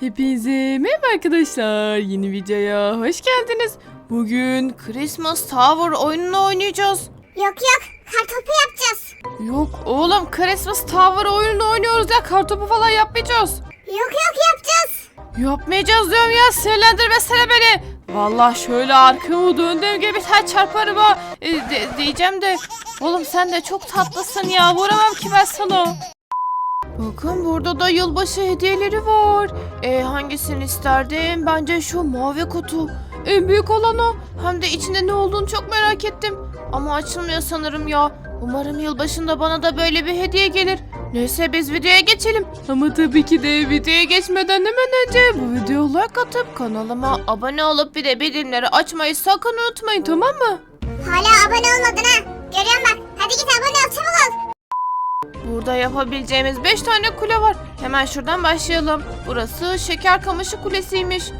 Hepinize merhaba arkadaşlar. Yeni videoya hoş geldiniz. Bugün Christmas Tower oyununu oynayacağız. Yok yok kartopu yapacağız. Yok oğlum Christmas Tower oyununu oynuyoruz ya. Kartopu falan yapmayacağız. Yok yok yapacağız. Yapmayacağız diyorum ya. Sinirlendirmesene beni. Vallahi şöyle arkamı döndüğüm gibi tane çarparım ha. E, de- diyeceğim de. Oğlum sen de çok tatlısın ya. Vuramam ki ben sana. Bakın burada da yılbaşı hediyeleri var. E, hangisini isterdim? Bence şu mavi kutu. En büyük olan o. Hem de içinde ne olduğunu çok merak ettim. Ama açılmıyor sanırım ya. Umarım yılbaşında bana da böyle bir hediye gelir. Neyse biz videoya geçelim. Ama tabii ki de videoya geçmeden hemen önce bu videoya like atıp kanalıma abone olup bir de bildirimleri açmayı sakın unutmayın tamam mı? Hala abone olmadın ha. Görüyorum bak. Hadi git abone ol çabuk ol. Burada yapabileceğimiz 5 tane kule var. Hemen şuradan başlayalım. Burası Şeker Kamışı Kulesi'ymiş.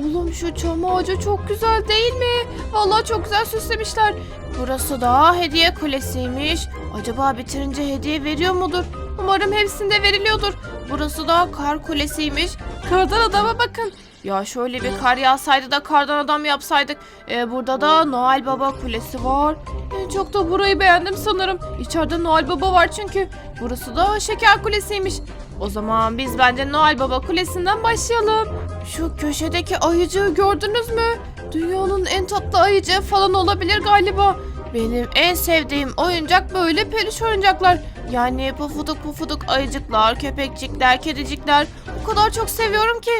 Oğlum şu çam ağacı çok güzel değil mi? Vallahi çok güzel süslemişler. Burası da hediye kulesiymiş. Acaba bitirince hediye veriyor mudur? Umarım hepsinde veriliyordur. Burası da kar kulesiymiş. Kardan adama bakın. Ya şöyle bir kar yağsaydı da kardan adam yapsaydık. Ee, burada da Noel Baba kulesi var. En çok da burayı beğendim sanırım. İçeride Noel Baba var çünkü. Burası da Şeker Kulesi'ymiş. O zaman biz bence Noel Baba Kulesi'nden başlayalım. Şu köşedeki ayıcığı gördünüz mü? Dünyanın en tatlı ayıcığı falan olabilir galiba. Benim en sevdiğim oyuncak böyle peluş oyuncaklar. Yani pufuduk pufuduk ayıcıklar, köpekçikler, kedicikler. O kadar çok seviyorum ki.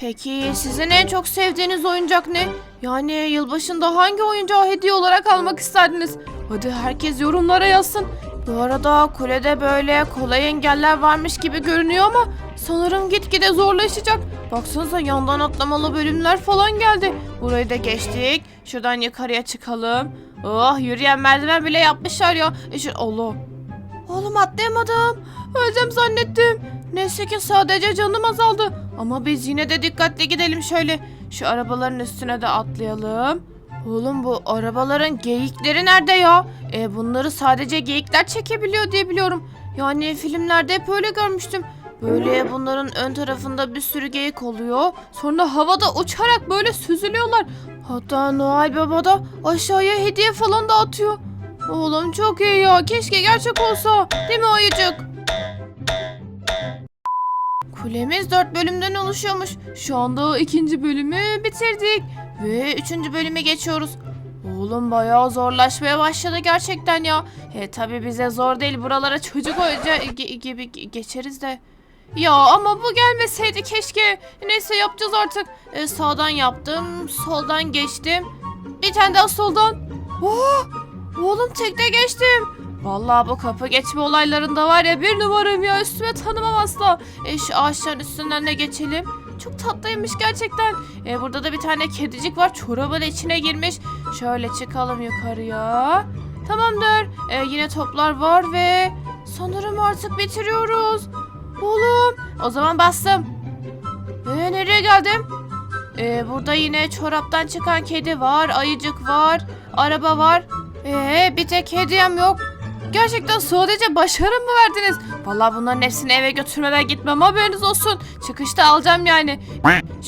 Peki sizin en çok sevdiğiniz oyuncak ne? Yani yılbaşında hangi oyuncağı hediye olarak almak isterdiniz? Hadi herkes yorumlara yazsın. Bu arada kulede böyle kolay engeller varmış gibi görünüyor ama sanırım gitgide zorlaşacak. Baksanıza yandan atlamalı bölümler falan geldi. Burayı da geçtik. Şuradan yukarıya çıkalım. Oh yürüyen merdiven bile yapmışlar ya. E şu, Allah. Oğlum atlayamadım. Öleceğim zannettim. Neyse ki sadece canım azaldı. Ama biz yine de dikkatli gidelim şöyle. Şu arabaların üstüne de atlayalım. Oğlum bu arabaların geyikleri nerede ya? E bunları sadece geyikler çekebiliyor diye biliyorum. Yani filmlerde hep öyle görmüştüm. Böyle bunların ön tarafında bir sürü geyik oluyor. Sonra havada uçarak böyle süzülüyorlar. Hatta Noel Baba da aşağıya hediye falan da atıyor. Oğlum çok iyi ya. Keşke gerçek olsa. Değil mi ayıcık? Kulemiz dört bölümden oluşuyormuş. Şu anda ikinci bölümü bitirdik. Ve üçüncü bölüme geçiyoruz. Oğlum bayağı zorlaşmaya başladı gerçekten ya. E tabi bize zor değil buralara çocuk oyuncağı gi- gibi ge- geçeriz de. Ya ama bu gelmeseydi keşke. Neyse yapacağız artık. E, sağdan yaptım, soldan geçtim. Bir tane daha soldan. Oh, oğlum tekte geçtim. Vallahi bu kapı geçme olaylarında var ya bir numarayım ya üstüme tanımam asla. E, şu ağaçların üstünden de geçelim. Çok tatlıymış gerçekten. E, burada da bir tane kedicik var çorabın içine girmiş. Şöyle çıkalım yukarıya. Tamamdır. E, yine toplar var ve sanırım artık bitiriyoruz. Oğlum o zaman bastım. E, nereye geldim? E, burada yine çoraptan çıkan kedi var, ayıcık var, araba var. E, bir tek hediyem yok. Gerçekten sadece başarı mı verdiniz? Vallahi bunların hepsini eve götürmeden gitmem haberiniz olsun. Çıkışta alacağım yani.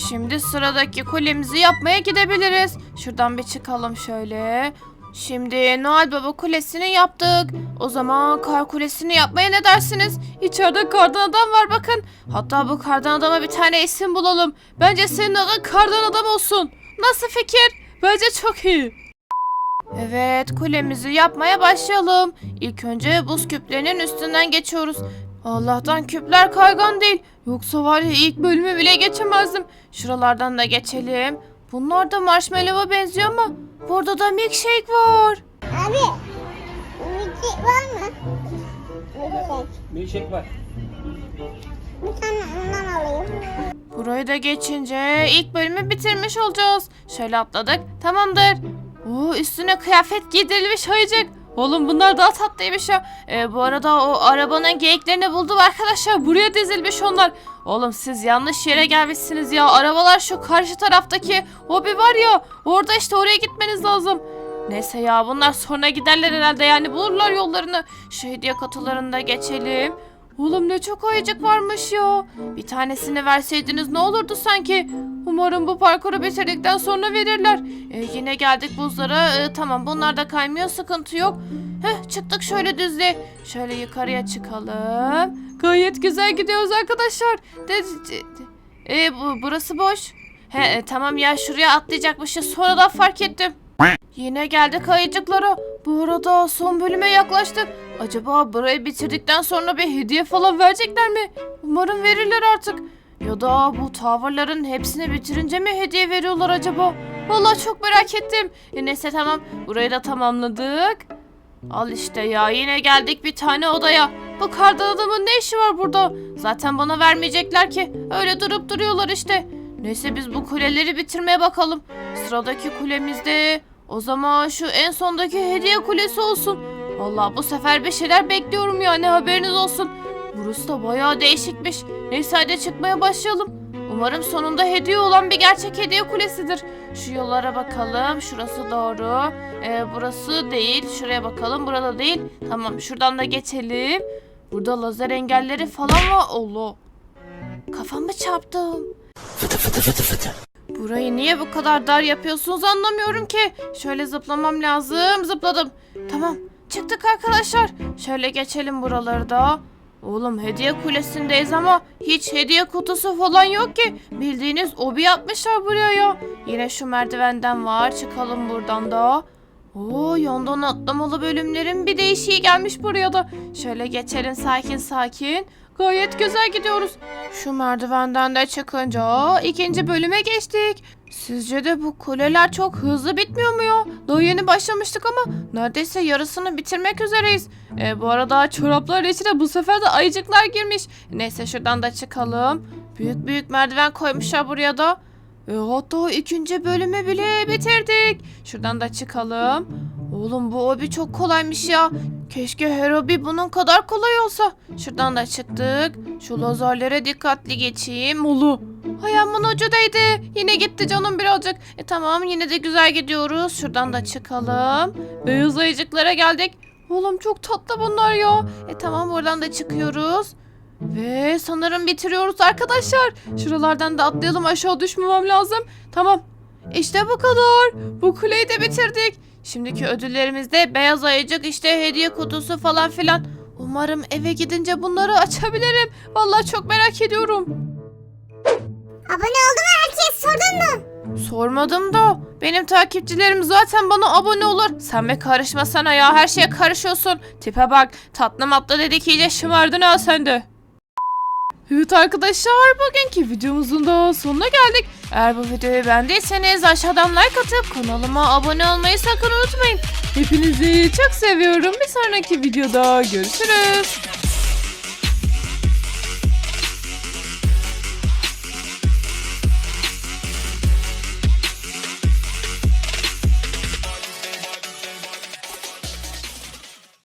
Şimdi sıradaki kulemizi yapmaya gidebiliriz. Şuradan bir çıkalım şöyle. Şimdi Noel Baba kulesini yaptık. O zaman kar kulesini yapmaya ne dersiniz? İçeride kardan adam var bakın. Hatta bu kardan adama bir tane isim bulalım. Bence senin adın kardan adam olsun. Nasıl fikir? Bence çok iyi. Evet kulemizi yapmaya başlayalım. İlk önce buz küplerinin üstünden geçiyoruz. Allah'tan küpler kaygan değil. Yoksa var ya ilk bölümü bile geçemezdim. Şuralardan da geçelim. Bunlar da marshmallow'a benziyor ama burada da milkshake var. Abi. Müzik var mı? Müzik. Milkshake var. Bir tane ondan alayım. Burayı da geçince ilk bölümü bitirmiş olacağız. Şöyle atladık. Tamamdır. Oo, üstüne kıyafet giydirilmiş ayıcık. Oğlum bunlar daha tatlıymış ya. Ee, bu arada o arabanın geyiklerini buldum arkadaşlar. Buraya dizilmiş onlar. Oğlum siz yanlış yere gelmişsiniz ya. Arabalar şu karşı taraftaki hobi var ya. Orada işte oraya gitmeniz lazım. Neyse ya bunlar sonra giderler herhalde yani bulurlar yollarını. Şu hediye kutularında geçelim. Oğlum ne çok ayıcık varmış ya. Bir tanesini verseydiniz ne olurdu sanki? Umarım bu parkuru bitirdikten sonra verirler. E, yine geldik buzlara. E, tamam bunlar da kaymıyor sıkıntı yok. Heh çıktık şöyle düzle. Şöyle yukarıya çıkalım. Gayet güzel gidiyoruz arkadaşlar. De, de- de- e, bu, burası boş. He e, tamam ya şuraya atlayacakmışız. Sonradan fark ettim. Yine geldik ayıcıklara. Bu arada son bölüme yaklaştık. Acaba burayı bitirdikten sonra bir hediye falan verecekler mi? Umarım verirler artık. Ya da bu tavırların hepsini bitirince mi hediye veriyorlar acaba? Vallahi çok merak ettim. E neyse tamam. Burayı da tamamladık. Al işte ya yine geldik bir tane odaya. Bu kardan adamın ne işi var burada? Zaten bana vermeyecekler ki. Öyle durup duruyorlar işte. Neyse biz bu kuleleri bitirmeye bakalım. Sıradaki kulemizde o zaman şu en sondaki hediye kulesi olsun. Vallahi bu sefer bir şeyler bekliyorum yani haberiniz olsun. Burası da bayağı değişikmiş. Neyse hadi çıkmaya başlayalım. Umarım sonunda hediye olan bir gerçek hediye kulesidir. Şu yollara bakalım. Şurası doğru. Ee, burası değil. Şuraya bakalım. Burada değil. Tamam şuradan da geçelim. Burada lazer engelleri falan var. Allah. Kafamı çarptım. Burayı niye bu kadar dar yapıyorsunuz anlamıyorum ki. Şöyle zıplamam lazım. Zıpladım. Tamam. Çıktık arkadaşlar. Şöyle geçelim buraları da. Oğlum hediye kulesindeyiz ama hiç hediye kutusu falan yok ki. Bildiğiniz obi yapmışlar buraya ya. Yine şu merdivenden var. Çıkalım buradan da. Oo yandan atlamalı bölümlerin bir değişiği gelmiş buraya da. Şöyle geçelim sakin sakin. Gayet güzel gidiyoruz. Şu merdivenden de çıkınca ikinci bölüme geçtik. Sizce de bu kuleler çok hızlı bitmiyor mu ya? Daha yeni başlamıştık ama neredeyse yarısını bitirmek üzereyiz. E, bu arada çorapların içine bu sefer de ayıcıklar girmiş. Neyse şuradan da çıkalım. Büyük büyük merdiven koymuşlar buraya da. E, hatta ikinci bölümü bile bitirdik. Şuradan da çıkalım. Oğlum bu hobi çok kolaymış ya. Keşke her hobi bunun kadar kolay olsa. Şuradan da çıktık. Şu lazerlere dikkatli geçeyim. Ulu. Ayağımın ucu. Yine gitti canım birazcık. E tamam yine de güzel gidiyoruz. Şuradan da çıkalım. Beyaz ayıcıklara geldik. Oğlum çok tatlı bunlar ya. E tamam buradan da çıkıyoruz. Ve sanırım bitiriyoruz arkadaşlar. Şuralardan da atlayalım aşağı düşmemem lazım. Tamam. İşte bu kadar. Bu kuleyi de bitirdik. Şimdiki ödüllerimiz de beyaz ayıcık işte hediye kutusu falan filan. Umarım eve gidince bunları açabilirim. Vallahi çok merak ediyorum. Abone oldu mu herkes sordun mu? Sormadım da benim takipçilerim zaten bana abone olur. Sen be karışmasana ya her şeye karışıyorsun. Tipe bak tatlı matlı dedik iyice şımardın ha sen de. Evet arkadaşlar bugünkü videomuzun da sonuna geldik. Eğer bu videoyu beğendiyseniz aşağıdan like atıp kanalıma abone olmayı sakın unutmayın. Hepinizi çok seviyorum. Bir sonraki videoda görüşürüz.